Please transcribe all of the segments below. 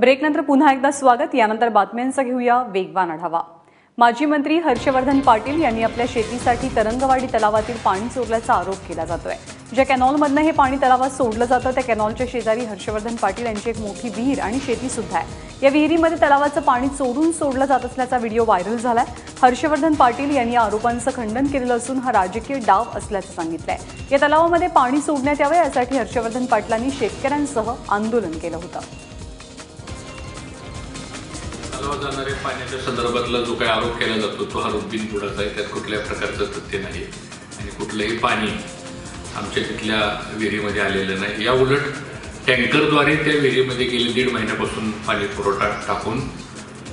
ब्रेकनंतर पुन्हा एकदा स्वागत. यानंतर बातम्यांचा घेऊया वेगवान आढावा. माजी मंत्री हर्षवर्धन पाटील यांनी आपल्या शेतीसाठी तरंगवाडी तलावातील पाणी चोरल्याचा आरोप केला जातोय. ज्या कॅनॉलमधनं हे पाणी तलावात सोडलं जातं त्या कॅनॉलच्या शेजारी हर्षवर्धन पाटील यांची एक मोठी विहीर आणि शेती सुद्धा आहे. या विहिरीमध्ये तलावाचं पाणी चोरून सोडलं जात असल्याचा व्हिडिओ व्हायरल झालाय. हर्षवर्धन पाटील यांनी या आरोपांचं खंडन केलेलं असून हा राजकीय डाव असल्याचं सांगितलंय. या तलावामध्ये पाणी सोडण्यात यावं यासाठी हर्षवर्धन पाटलांनी शेतकऱ्यांसह आंदोलन केलं होतं. तलावात जाणाऱ्या पाण्याच्या संदर्भातला जो काही आरोप केला जातो तो आरोप बिनबुडाचा आहे. त्यात कुठल्याही प्रकारचं तथ्य नाही आणि कुठलंही पाणी आमच्या तिथल्या विहिरीमध्ये आलेलं नाही. या उलट टँकरद्वारे त्या विहिरीमध्ये गेले दीड महिन्यापासून पाणी पुरवठा टाकून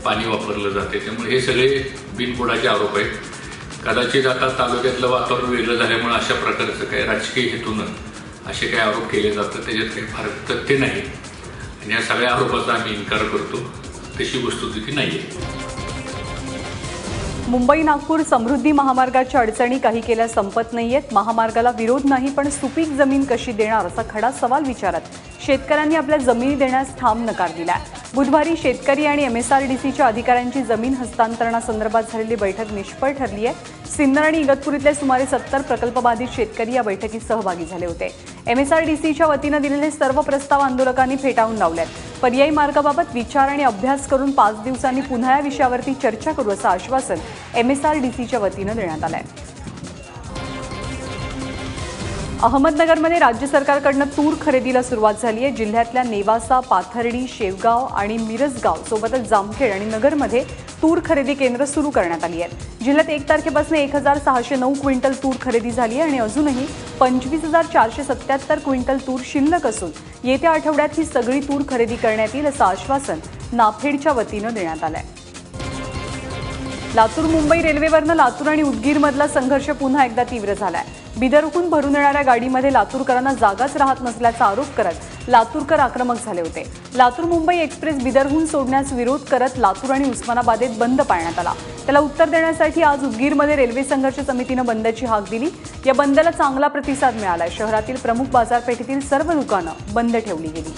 पाणी वापरलं जाते. त्यामुळे हे सगळे बिनबुडाचे आरोप आहेत. कदाचित आता तालुक्यातलं वातावरण वेगळं झाल्यामुळे अशा प्रकारचं काही राजकीय हेतूनं असे काही आरोप केले जातात. त्याच्यात काही फार तथ्य नाही. आणि या सगळ्या आरोपाचा आम्ही इन्कार करतो. तशी वस्तुस्थिती नाही आहे मुंबई नागपूर समृद्धी महामार्गाच्या अडचणी काही केल्या संपत नाहीयेत. महामार्गाला विरोध नाही पण सुपीक जमीन कशी देणार असा खडा सवाल विचारत शेतकऱ्यांनी आपल्या जमिनी देण्यास ठाम नकार दिला बुधवारी शेतकरी आणि एमएसआरडीसीच्या अधिकाऱ्यांची जमीन हस्तांतरणासंदर्भात झालेली बैठक निष्फळ ठरली आहे. सिन्नर आणि इगतपुरीतले सुमारे सत्तर प्रकल्पबाधित शेतकरी या बैठकीत सहभागी झाले होते. एमएसआरडीसीच्या वतीनं दिलेले सर्व प्रस्ताव आंदोलकांनी फेटाळून लावलेत. पर्यायी मार्गाबाबत विचार आणि अभ्यास करून पाच दिवसांनी पुन्हा या विषयावरती चर्चा करू असं आश्वासन एम एस आर डी सीच्या वतीनं देण्यात आलं आहे अहमदनगरमध्ये राज्य सरकारकडनं तूर खरेदीला सुरुवात झाली आहे. जिल्ह्यातल्या नेवासा पाथर्डी शेवगाव आणि मिरजगाव सोबतच जामखेड आणि नगरमध्ये तूर खरेदी केंद्र सुरू करण्यात आली आहेत जिल्ह्यात एक तारखेपासून एक हजार सहाशे नऊ क्विंटल तूर खरेदी झाली आहे आणि अजूनही पंचवीस हजार चारशे सत्याहत्तर क्विंटल तूर शिल्लक असून येत्या आठवड्यात ही सगळी तूर खरेदी करण्यात येईल असं आश्वासन नाफेडच्या वतीनं देण्यात आलं आहे लातूर मुंबई रेल्वेवरनं लातूर आणि उदगीरमधला संघर्ष पुन्हा एकदा तीव्र झाला आहे बिदरहून भरून येणाऱ्या गाडीमध्ये लातूरकरांना जागाच राहत नसल्याचा आरोप करत लातूरकर आक्रमक झाले होते. लातूर मुंबई एक्सप्रेस बिदरहून सोडण्यास विरोध करत लातूर आणि उस्मानाबादेत बंद पाळण्यात आला. त्याला उत्तर देण्यासाठी आज उदगीरमध्ये रेल्वे संघर्ष समितीनं बंदची हाक दिली. या बंदला चांगला प्रतिसाद मिळाला शहरातील प्रमुख बाजारपेठेतील सर्व दुकानं बंद ठेवली गेली.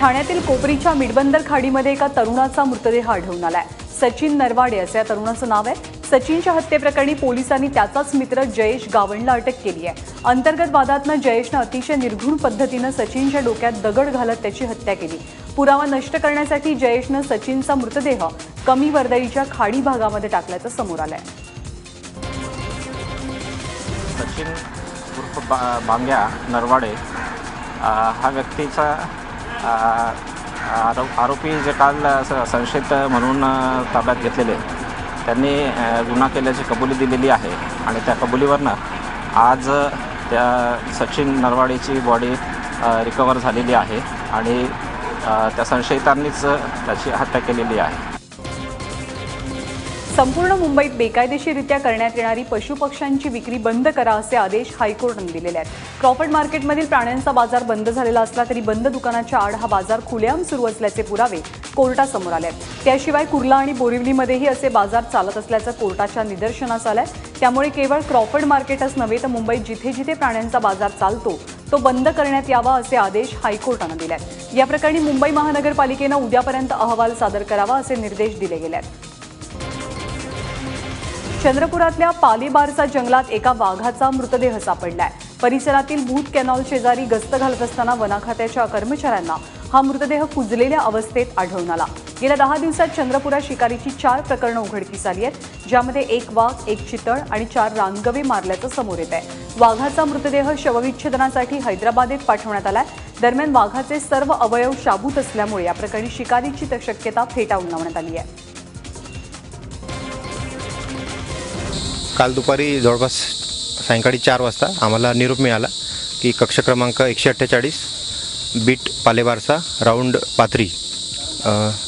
ठाण्यातील कोपरीच्या मिडबंदर खाडीमध्ये एका तरुणाचा मृतदेह आढळून आलाय. सचिन नरवाडे असं या तरुणाचं नाव आहे. सचिनच्या हत्येप्रकरणी पोलिसांनी त्याचाच मित्र जयेश गावंडला अटक केली आहे. अंतर्गत वादातनं जयेशनं अतिशय निर्घुण पद्धतीनं सचिनच्या डोक्यात दगड घालत त्याची हत्या केली. पुरावा नष्ट करण्यासाठी जयेशनं सचिनचा मृतदेह कमी वर्दळीच्या खाडी भागामध्ये टाकल्याचं समोर आलंय. सचिन उर्फ बा बांग्या नरवाडे हा व्यक्तीचा आरो आरोपी जे काल संशयित म्हणून ताब्यात घेतलेले त्यांनी गुन्हा केल्याची कबुली दिलेली आहे. आणि त्या कबुलीवरनं आज त्या सचिन नरवाडेची बॉडी रिकवर झालेली आहे. आणि त्या संशयितांनीच त्याची हत्या केलेली आहे. संपूर्ण मुंबईत बेकायदेशीररित्या करण्यात येणारी पशुपक्ष्यांची विक्री बंद करा असे आदेश हायकोर्टानं दिलेले आहेत. क्रॉफर्ड मार्केटमधील प्राण्यांचा बाजार बंद झालेला असला तरी बंद दुकानाच्या आड हा बाजार खुलेआम सुरू असल्याचे पुरावे कोर्टासमोर आले आहेत त्याशिवाय कुर्ला आणि बोरिवलीमध्येही असे बाजार चालत असल्याचं कोर्टाच्या निदर्शनास आलंय. त्यामुळे केवळ क्रॉफर्ड मार्केटच नव्हे तर मुंबईत जिथे जिथे प्राण्यांचा बाजार चालतो तो बंद करण्यात यावा असे आदेश हायकोर्टानं दिले आहेत या प्रकरणी मुंबई महानगरपालिकेनं उद्यापर्यंत अहवाल सादर करावा असे निर्देश दिले गेले आहेत चंद्रपुरातल्या पालीबारचा जंगलात एका वाघाचा मृतदेह सापडलाय. परिसरातील भूत कॅनॉल शेजारी गस्त घालत असताना वनाखात्याच्या कर्मचाऱ्यांना हा मृतदेह कुजलेल्या अवस्थेत आढळून आला. गेल्या दहा दिवसात चंद्रपुरात शिकारीची चार प्रकरणं उघडकीस आली आहेत ज्यामध्ये एक वाघ एक चितळ आणि चार रानगवे मारल्याचं समोर येत आहे वाघाचा मृतदेह शवविच्छेदनासाठी हैदराबादेत पाठवण्यात आलाय. दरम्यान वाघाचे सर्व अवयव शाबूत असल्यामुळे या प्रकरणी शिकारीची शक्यता फेटाळून लावण्यात आली आहे. काल दुपारी जवळपास सायंकाळी चार वाजता आम्हाला निरोप मिळाला की कक्ष क्रमांक एकशे अठ्ठेचाळीस beat Palebarsa round Pathri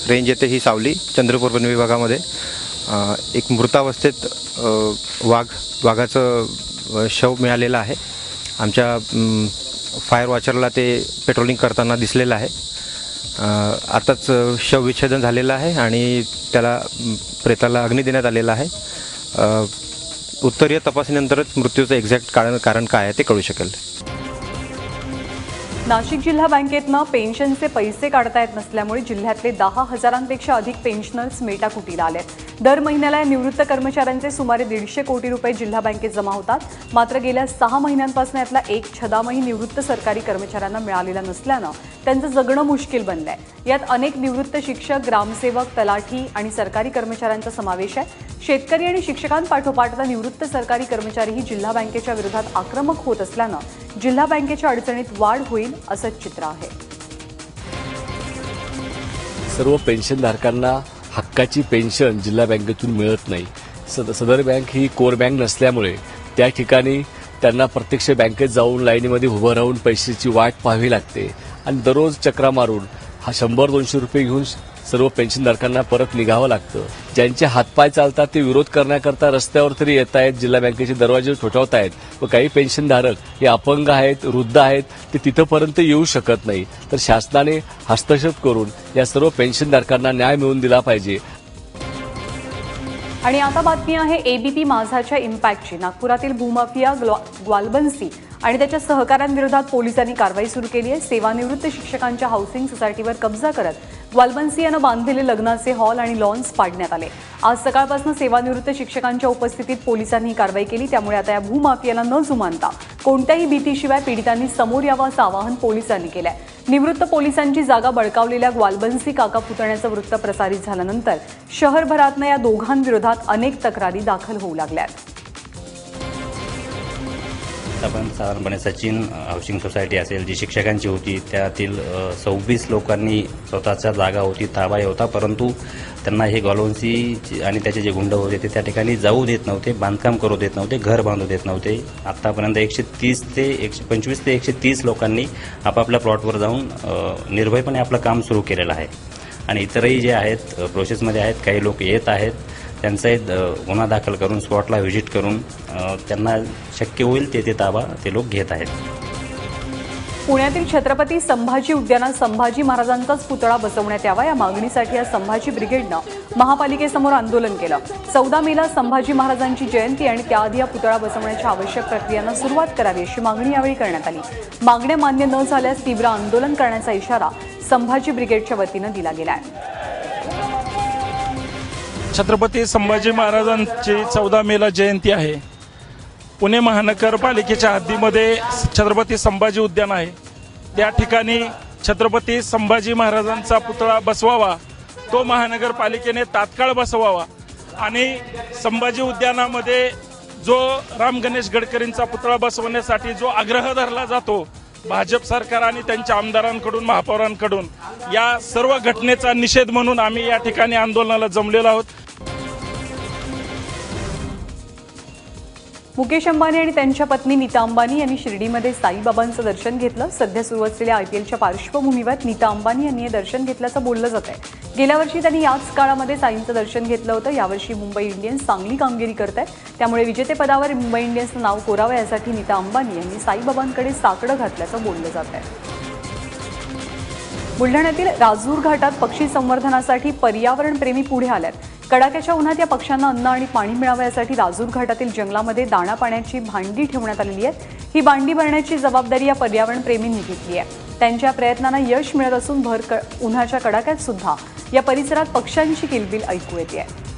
range येते ही सावली चंद्रपूर वन विभागामध्ये. एक मृतावस्थेत वाघ वाघाचं शव मिळालेलं आहे. आमच्या फायर वॉचरला ते पेट्रोलिंग करताना दिसलेलं आहे. आताच अ, शवविच्छेदन झालेलं आहे आणि त्याला प्रेताला अग्नी देण्यात आलेला आहे. उत्तरीय तपासणीनंतरच मृत्यूचं एक्झॅक्ट कारण कारण काय आहे ते कळू शकेल. नाशिक जिल्हा बँकेतनं पेन्शनचे पैसे काढता येत नसल्यामुळे जिल्ह्यातले दहा हजारांपेक्षा अधिक पेन्शनर्स मेटाकुटीला आले दर महिन्याला या निवृत्त कर्मचाऱ्यांचे सुमारे दीडशे कोटी रुपये जिल्हा बँकेत जमा होतात. मात्र गेल्या सहा महिन्यांपासून यातला एक छदामही निवृत्त सरकारी कर्मचाऱ्यांना मिळालेला नसल्यानं त्यांचं जगणं मुश्किल बनलं आहे यात अनेक निवृत्त शिक्षक ग्रामसेवक तलाठी आणि सरकारी कर्मचाऱ्यांचा समावेश आहे. शेतकरी आणि शिक्षकांपाठोपाठ आता निवृत्त सरकारी कर्मचारीही जिल्हा बँकेच्या विरोधात आक्रमक होत असल्यानं जिल्हा बँकेच्या अडचणीत वाढ होईल असं चित्र आहे. सर्व पेन्शनधारकांना हक्काची पेन्शन जिल्हा बँकेतून मिळत नाही. सद सदर बँक ही कोर बँक नसल्यामुळे त्या ठिकाणी त्यांना प्रत्यक्ष बँकेत जाऊन लाईनीमध्ये उभं राहून पैशाची वाट पाहावी लागते. आणि दररोज चक्रा मारून हा शंभर दोनशे रुपये घेऊन सर्व पेन्शनधारकांना परत निघावं लागतं. ज्यांचे हातपाय चालतात ते विरोध करण्याकरता रस्त्यावर तरी येत आहेत जिल्हा बँकेचे दरवाजे ठोठावत आहेत. व काही पेन्शनधारक हे अपंग आहेत वृद्ध आहेत ते तिथंपर्यंत येऊ शकत नाही. तर शासनाने हस्तक्षेप करून या सर्व पेन्शनधारकांना न्याय मिळवून दिला पाहिजे. आणि आता बातमी आहे एबीपी माझाच्या इम्पॅक्टची. नागपुरातील भूमाफिया ग्लो- ग्वाल्बन्सी आणि त्याच्या सहकाऱ्यांविरोधात पोलिसांनी कारवाई सुरू केली आहे. सेवानिवृत्त शिक्षकांच्या हाऊसिंग सोसायटीवर कब्जा करत वालबन्सी यानं बांधलेले लग्नाचे हॉल आणि लॉन्स पाडण्यात आले. आज सकाळपासून सेवानिवृत्त शिक्षकांच्या उपस्थितीत पोलिसांनी ही कारवाई केली. त्यामुळे आता या भूमाफियाला न जुमानता कोणत्याही भीतीशिवाय पीडितांनी समोर यावं असं आवाहन पोलिसांनी आहे निवृत्त पोलिसांची जागा बळकावलेल्या ग्वालबन्सी काका पुतण्याचं वृत्त प्रसारित झाल्यानंतर शहरभरातनं या दोघांविरोधात अनेक तक्रारी दाखल होऊ लागल्यात. पण साधारणपणे सचिन हाऊसिंग सोसायटी असेल जी शिक्षकांची होती त्यातील सव्वीस लोकांनी स्वतःच्या जागा होती ताबा होता परंतु त्यांना हे गॉलोन्सी आणि त्याचे जे गुंड होते ते त्या ठिकाणी जाऊ देत नव्हते बांधकाम करू देत नव्हते घर बांधू देत नव्हते. आतापर्यंत एकशे तीस ते एकशे पंचवीस ते एकशे तीस लोकांनी आपापल्या प्लॉटवर जाऊन निर्भयपणे आपलं काम सुरू केलेलं आहे. आणि इतरही जे आहेत प्रोसेसमध्ये आहेत काही लोक येत आहेत. त्यांचाही गुन्हा दाखल करून स्पॉटला व्हिजिट करून त्यांना शक्य होईल ते ते ताबा ते लोक घेत आहेत. पुण्यातील छत्रपती संभाजी उद्यानात संभाजी महाराजांचाच पुतळा बसवण्यात यावा या मागणीसाठी आज संभाजी ब्रिगेडनं महापालिकेसमोर आंदोलन केलं. चौदा मेला संभाजी महाराजांची जयंती आणि त्याआधी या पुतळा बसवण्याच्या आवश्यक प्रक्रियांना सुरुवात करावी अशी मागणी यावेळी करण्यात आली. मागण्या मान्य न झाल्यास तीव्र आंदोलन करण्याचा इशारा संभाजी ब्रिगेडच्या वतीनं दिला गेला आहे छत्रपती संभाजी महाराजांची चौदा मेला जयंती आहे. पुणे महानगरपालिकेच्या हद्दीमध्ये छत्रपती संभाजी उद्यान आहे. त्या ठिकाणी छत्रपती संभाजी महाराजांचा पुतळा बसवावा तो महानगरपालिकेने तात्काळ बसवावा आणि संभाजी उद्यानामध्ये जो राम गणेश गडकरींचा पुतळा बसवण्यासाठी जो आग्रह धरला जातो भाजप सरकार आणि त्यांच्या आमदारांकडून महापौरांकडून या सर्व घटनेचा निषेध म्हणून आम्ही या ठिकाणी आंदोलनाला जमलेलो आहोत. मुकेश अंबानी आणि त्यांच्या पत्नी नीता अंबानी यांनी शिर्डीमध्ये साईबाबांचं दर्शन घेतलं. सध्या सुरू असलेल्या आय पी एलच्या पार्श्वभूमीवर नीता अंबानी यांनी हे दर्शन घेतल्याचं बोललं जात आहे. गेल्या वर्षी त्यांनी याच काळामध्ये साईंचं दर्शन घेतलं होतं. यावर्षी मुंबई इंडियन्स चांगली कामगिरी करत आहे त्यामुळे विजेतेपदावर मुंबई इंडियन्सचं नाव कोरावं यासाठी नीता अंबानी यांनी साईबाबांकडे साकडं घातल्याचं बोललं जात आहे. बुलढाण्यातील राजूर घाटात पक्षी संवर्धनासाठी पर्यावरणप्रेमी पुढे आल्यात. कडाक्याच्या उन्हात या पक्ष्यांना अन्न आणि पाणी मिळावं यासाठी राजूर घाटातील जंगलामध्ये दाणा पाण्याची भांडी ठेवण्यात आलेली आहेत. ही भांडी भरण्याची जबाबदारी या पर्यावरणप्रेमींनी घेतली आहे. त्यांच्या प्रयत्नांना यश मिळत असून भर क- उन्हाच्या कडाक्यात सुद्धा या परिसरात पक्ष्यांची किलबिल ऐकू येते आहे.